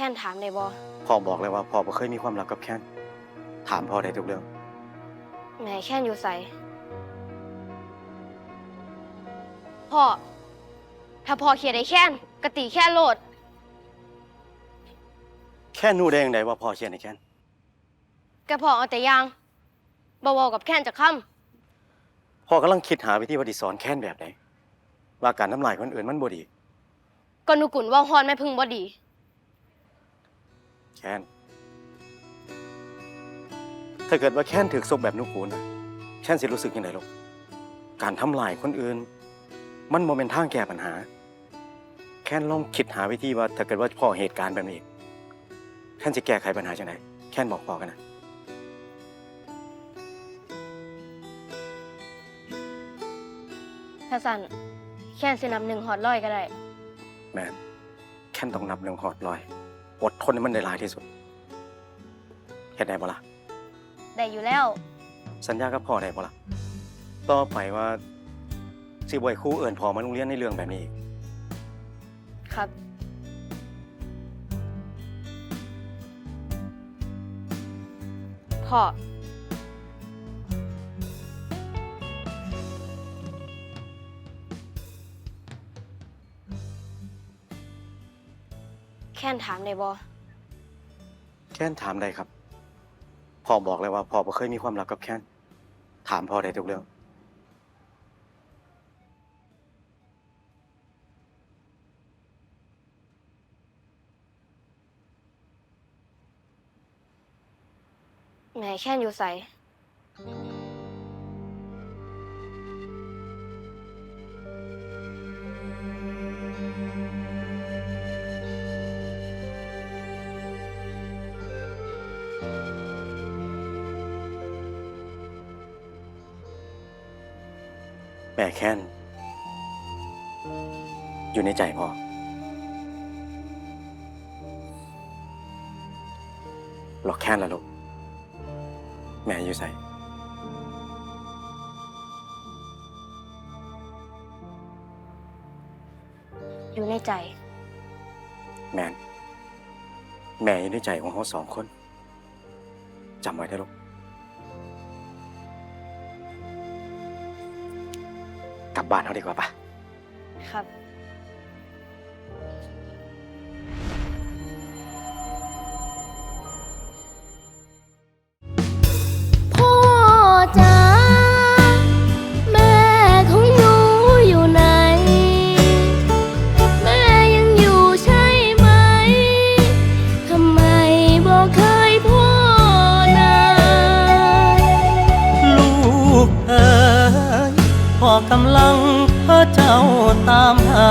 ค่นถามได้บ่พ่อบอกเลยว่าพ่อบ่เคยมีความลับกับแค้นถามพ่อได้ทุกเรื่อง แม่แค่นอยู่ใสพ่อ ถ้าพ่อเขียนไอ้แค่นกตีแค่นโลด แค่นูได้ยังไงว่าพ่อเขียนให้แค้นแกพ่อเอาแต่ยางบ่เว้ากับแค่นจะค้พ่อกำลังคิดหาวิธีว่าสิสอนแค้นแบบไหนว่าการทำลายคนอื่นมันบ่ดีำก็หนุกุ่นเว่าฮอนแม่พึ่งบ่ดี แค้น ถ้าเกิดว่าแค้นถูกซบแบบนุกูลนะแค้นสิรู้สึกยังไงลูกการทำลายคนอื่น มันบ่เป็นทางแก้ปัญหา แค้นลองคิดหาวิธีว่า ถ้าเกิดว่าพ่อเหตุการณ์แบบนี้อีกแค้นสิแก้ไขปัญหาจังไดแค้นบอกพ่อกันนะถ้าสั่นแค่นสินำหนึ่งฮอดร้อยก็ได้ แม่นแค้นต้องนับเรื่องหอดลอย อดทนให้มันได้หลายที่สุดเฮ็ดได้บ่ล่ะได้อยู่แล้ว สัญญากับพ่อได้บ่ล่ะต่อไปว่าสิบ่ให้ครูเอิ้นพ่อมาโรงเรียนในเรื่องแบบนี้อีกครับ พ่อ แค่นถามได้บ่แค้นถามได้ครับ พ่อบอกเลยว่าพ่อบ่เคยมีความลับกับแค้น ถามพ่อได้ทุกเรื่อง แม่แค่นอยู่ใส แม่แค้นอยู่ในใจพ่อ หลอกแค้นละลูก แม่อยู่ใส่อยู่ในใจ แม่น แม่อยู่ในใจของเขาสองคน จำไว้ได้ลูกกลับบ้านเขาดีกว่าปะครับ กำลังพระเจ้าตามหา